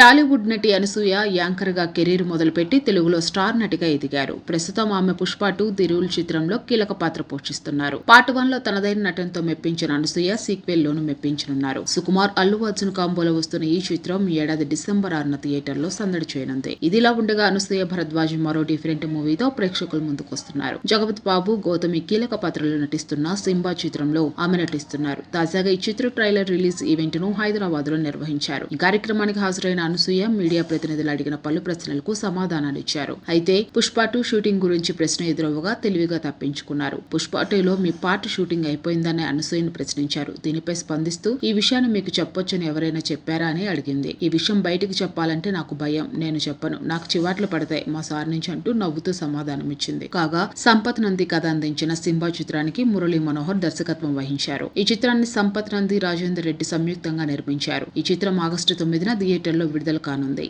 టాలీవుడ్ నటి అనసూయ యాంకర్గా కెరీర్ మొదలుపెట్టి తెలుగులో స్టార్ నటిగా ఎదిగారు. ప్రస్తుతం ఆమె పుష్ప టూ దిరువుల్ చిత్రంలో కీలక పాత్ర పోషిస్తున్నారు. పార్ట్ వన్లో తనదైన నటనతో మెప్పించిన అనసూయ సీక్వెల్ లోను మెప్పించనున్నారు. సుకుమార్ అల్లు అర్జున్ కాంబోలో వస్తున్న ఈ చిత్రం ఈ ఏడాది డిసెంబర్ ఆరున థియేటర్లో సందడి చేయనుంది. ఇదిలా ఉండగా అనసూయ భరద్వాజ్ మరో డిఫరెంట్ మూవీతో ప్రేక్షకుల ముందుకొస్తున్నారు. జగపతి బాబు గౌతమి కీలక పాత్రలో నటిస్తున్న సింబా చిత్రంలో ఆమె నటిస్తున్నారు. తాజాగా ఈ చిత్ర ట్రైలర్ రిలీజ్ ఈవెంట్ను హైదరాబాద్లో నిర్వహించారు. ఈ కార్యక్రమానికి హాజరైన అనసూయ మీడియా ప్రతినిధులు అడిగిన పలు ప్రశ్నలకు సమాధానాలు ఇచ్చారు అయితే పుష్ప టూ షూటింగ్ గురించి ప్రశ్న ఎదురవగా తెలివిగా తప్పించుకున్నారు. పుష్ప టూలో మీ పార్ట్ షూటింగ్ అయిపోయిందని అనసూయను ప్రశ్నించారు. దీనిపై స్పందిస్తూ ఈ విషయాన్ని మీకు చెప్పొచ్చని ఎవరైనా చెప్పారా? అని అడిగింది. ఈ విషయం బయటికి చెప్పాలంటే నాకు భయం. నేను చెప్పను. నాకు చివాట్లు పడతాయి. మా సార్ నుంచి అంటూ నవ్వుతూ సమాధానం ఇచ్చింది. కాగా సంపత్ నంది కథ అందించిన సింబా చిత్రానికి మురళీ మనోహర్ దర్శకత్వం వహించారు. ఈ చిత్రాన్ని సంపత్ నంది రాజేందర్ రెడ్డి సంయుక్తంగా నిర్మించారు. ఈ చిత్రం ఆగస్టు తొమ్మిదిన థియేటర్లో విడుదల కానుంది.